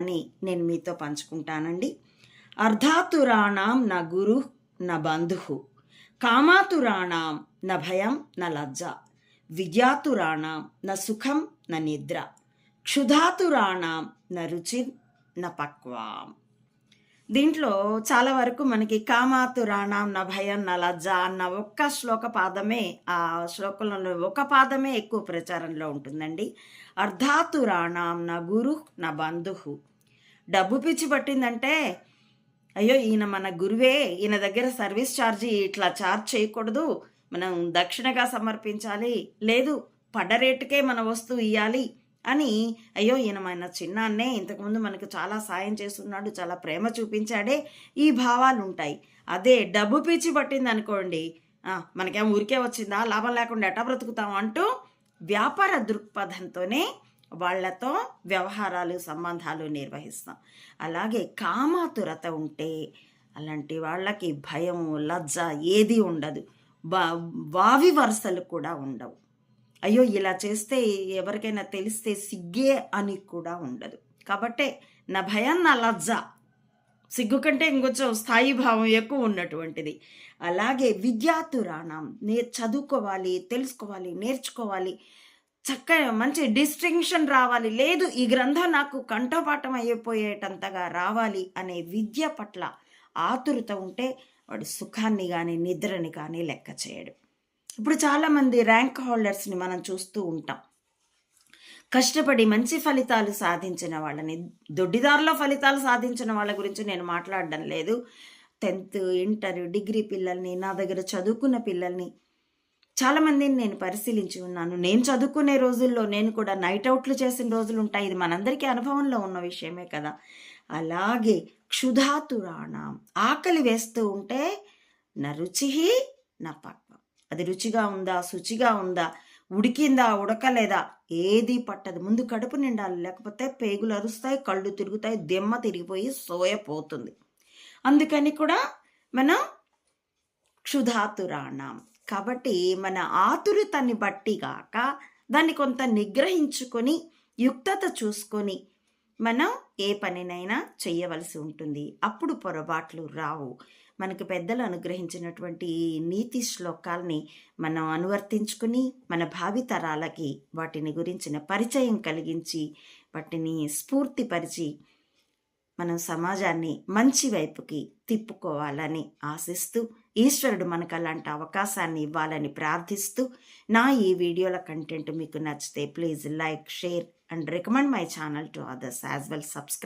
అని నేను మీతో పంచుకుంటానండి. అర్ధాతురాణం నా గురు నా బంధు కామాతురాణం నా భయం నా లజ్జ. విద్యాతురాణం నా సుఖం నా నిద్ర. క్షుధాతురాణం నా రుచి నా పక్వాం దీంట్లో చాలా వరకు మనకి కామాతు రాణాం నా భయం నా లజ్జ అన్న ఒక్క శ్లోక పాదమే ఆ శ్లోకంలో ఒక పాదమే ఎక్కువ ప్రచారంలో ఉంటుందండి. అర్ధాతు రాణాం నా గురు నా బంధు డబ్బు పిచ్చి పట్టిందంటే అయ్యో ఈయన మన గురువే ఈయన దగ్గర సర్వీస్ ఛార్జీ ఇట్లా ఛార్జ్ చేయకూడదు మనం దక్షిణగా సమర్పించాలి లేదు పడ్డ రేటుకే మన వస్తువు ఇవ్వాలి అని అయ్యో ఈయన మన చిన్నాన్నే ఇంతకుముందు మనకు చాలా సాయం చేస్తున్నాడు చాలా ప్రేమ చూపించాడే ఈ భావాలు ఉంటాయి అదే డబ్బు పీచి పట్టింది అనుకోండి మనకేం ఊరికే వచ్చిందా లాభం లేకుండా ఎట్టా బ్రతుకుతాం? అంటూ వ్యాపార దృక్పథంతోనే వాళ్ళతో వ్యవహారాలు సంబంధాలు నిర్వహిస్తాం. అలాగే కామాతురత ఉంటే అలాంటి వాళ్ళకి భయం లజ్జ ఏది ఉండదు. బా వావి వరుసలు కూడా ఉండవు. అయ్యో ఇలా చేస్తే ఎవరికైనా తెలిస్తే సిగ్గే అని కూడా ఉండదు. కాబట్టే నా భయం నా లజ్జ సిగ్గు కంటే ఇంకొంచెం స్థాయి భావం ఎక్కువ ఉన్నటువంటిది. అలాగే విద్యార్థురాణం నే చదువుకోవాలి తెలుసుకోవాలి నేర్చుకోవాలి. చక్కగా మంచి డిస్టింక్షన్ రావాలి. లేదు ఈ గ్రంథం నాకు కంఠపాఠం అయిపోయేటంతగా రావాలి అనే విద్య పట్ల ఆతురత ఉంటే వాడు సుఖాన్ని కానీ నిద్రని కానీ లెక్క చేయడు. ఇప్పుడు చాలామంది ర్యాంక్ హోల్డర్స్ని మనం చూస్తూ ఉంటాం. కష్టపడి మంచి ఫలితాలు సాధించిన వాళ్ళని దొడ్డిదారులో ఫలితాలు సాధించిన వాళ్ళ గురించి నేను మాట్లాడడం లేదు. టెన్త్ ఇంటర్ డిగ్రీ పిల్లల్ని నా దగ్గర చదువుకున్న పిల్లల్ని చాలామందిని నేను పరిశీలించి ఉన్నాను. నేను చదువుకునే రోజుల్లో నేను కూడా నైట్ అవుట్లు చేసిన రోజులు ఉంటాయి. ఇది మనందరికీ అనుభవంలో ఉన్న విషయమే కదా. అలాగే క్షుధాతురాణ ఆకలి వేస్తూ ఉంటే నా రుచి నా పక్క అది రుచిగా ఉందా శుచిగా ఉందా ఉడికిందా ఉడకలేదా ఏది పట్టదు. ముందు కడుపు నిండాలి లేకపోతే పేగులు అరుస్తాయి కళ్ళు తిరుగుతాయి దెమ్మ తిరిగిపోయి సోయ పోతుంది. అందుకని కూడా మనం క్షుధాతురాణం. కాబట్టి మన ఆతురతని బట్టి గాక దాన్ని కొంత నిగ్రహించుకొని యుక్తత చూసుకొని మనం ఏ పనినైనా చేయవలసి ఉంటుంది. అప్పుడు పొరపాట్లు రావు. మనకు పెద్దలు అనుగ్రహించినటువంటి నీతి శ్లోకాల్ని మనం అనువర్తించుకుని మన భావితరాలకి వాటిని గురించిన పరిచయం కలిగించి వాటిని స్ఫూర్తిపరిచి మనం సమాజాన్ని మంచి వైపుకి తిప్పుకోవాలని ఆశిస్తూ ఈశ్వరుడు మనకు అలాంటి అవకాశాన్ని ఇవ్వాలని ప్రార్థిస్తూ నా ఈ వీడియోల కంటెంట్ మీకు నచ్చితే please like share and recommend my channel to others as well. Subscribe